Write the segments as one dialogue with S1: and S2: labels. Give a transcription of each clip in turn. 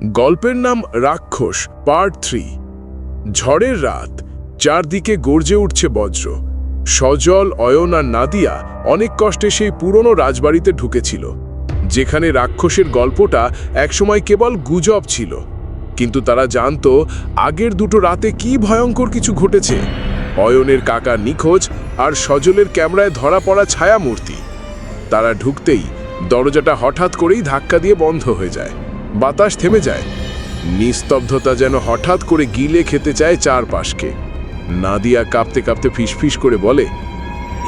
S1: গল্পের নাম রাক্ষস পার্ট থ্রি ঝড়ের রাত, চারদিকে গর্জে উঠছে বজ্র। সজল, অয়ন আর নাদিয়া অনেক কষ্টে সেই পুরনো রাজবাড়িতে ঢুকেছিল, যেখানে রাক্ষসের গল্পটা একসময় কেবল গুজব ছিল। কিন্তু তারা জানতো, আগের দুটো রাতে কি ভয়ঙ্কর কিছু ঘটেছে। অয়নের কাকা নিখোঁজ আর সজলের ক্যামেরায় ধরা পড়া ছায়ামূর্তি। তারা ঢুকতেই দরজাটা হঠাৎ করেই ধাক্কা দিয়ে বন্ধ হয়ে যায়। বাতাস থেমে যায়। নিস্তব্ধতা যেন হঠাৎ করে গিলে খেতে চায় চারপাশকে। নাদিয়া কাঁপতে কাঁপতে ফিসফিস করে বলে,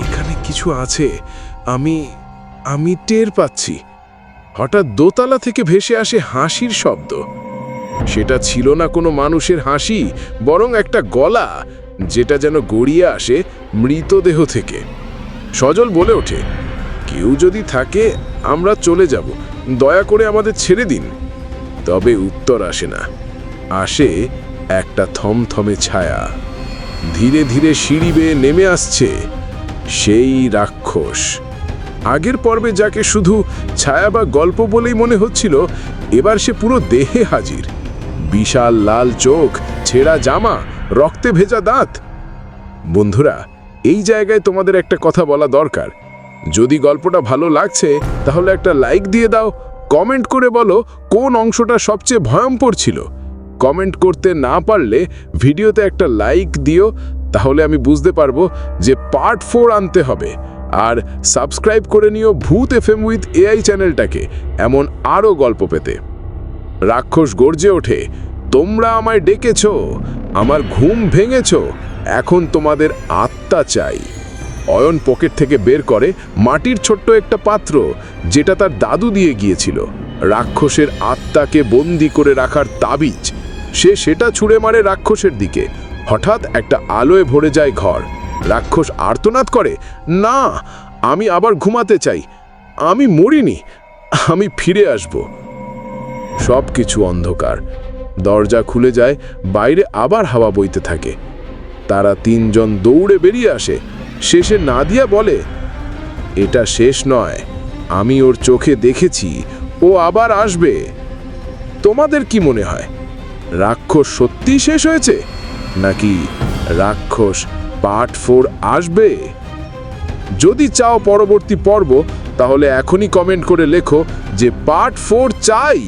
S1: এখানে কিছু আছে, আমি আমি টের পাচ্ছি। হঠাৎ দোতলা থেকে ভেসে আসে হাসির শব্দ। সেটা ছিল না কোনো মানুষের হাসি, বরং একটা গলা, যেটা যেন গড়িয়ে আসে মৃতদেহ থেকে। সজল বলে ওঠে, কেউ যদি থাকে, আমরা চলে যাব। দয়া করে আমাদের ছেড়ে দিন। তবে উত্তর আসে না। আসে একটা থমথমে ছায়া। ধীরে ধীরে সিঁড়ি বেয়ে নেমে আসছে সেই রাক্ষস। আগের পর্বে যাকে শুধু ছায়া বা গল্প বলেই মনে হচ্ছিল, এবার সে পুরো দেহে হাজির। বিশাল লাল চোখ, ছেঁড়া জামা, রক্তে ভেজা দাঁত। বন্ধুরা, এই জায়গায় তোমাদের একটা কথা বলা দরকার। যদি গল্পটা ভালো লাগছে, তাহলে একটা লাইক দিয়ে দাও কমেন্ট করে বলো কোন অংশটা সবচেয়ে ভয়ঙ্কর ছিল। কমেন্ট করতে না পারলে ভিডিওতে একটা লাইক দিও, তাহলে আমি বুঝতে পারব যে পার্ট ফোর আনতে হবে। আর সাবস্ক্রাইব করে নিও ভূত এফ এম উইথ এআই চ্যানেলটাকে, এমন আরও গল্প পেতে। রাক্ষস গর্জে ওঠে, তোমরা আমায় ডেকেছ, আমার ঘুম ভেঙেছ, এখন তোমাদের আত্মা চাই। অয়ন পকেট থেকে বের করে মাটির ছোট্ট একটা পাত্র, যেটা তার দাদু দিয়ে গিয়েছিল। রাক্ষসের আত্মাকে বন্দি করে রাখার তাবিজ। সে সেটা ছুঁড়ে মারে রাক্ষসের দিকে। হঠাৎ একটা আলোয় ভরে যায় ঘর। রাক্ষস আর্তনাদ করে, না, আমি আবার ঘুমাতে চাই। আমি মরিনি। আমি ফিরে আসব। সব কিছু অন্ধকার। দরজা খুলে যায়, বাইরে আবার হাওয়া বইতে থাকে। তারা তিনজন দৌড়ে বেরিয়ে আসে। শেষে না নাদিয়া বলে, এটা শেষ নয়, আমি ওর চোখে দেখেছি, ও আবার আসবে। তোমাদের কি মনে হয়, রাক্ষস সত্যি শেষ হয়েছে, নাকি রাক্ষস পার্ট ফোর আসবে? যদি চাও পরবর্তী পর্ব, তাহলে এখনই কমেন্ট করে লেখো যে পার্ট ফোর চাই।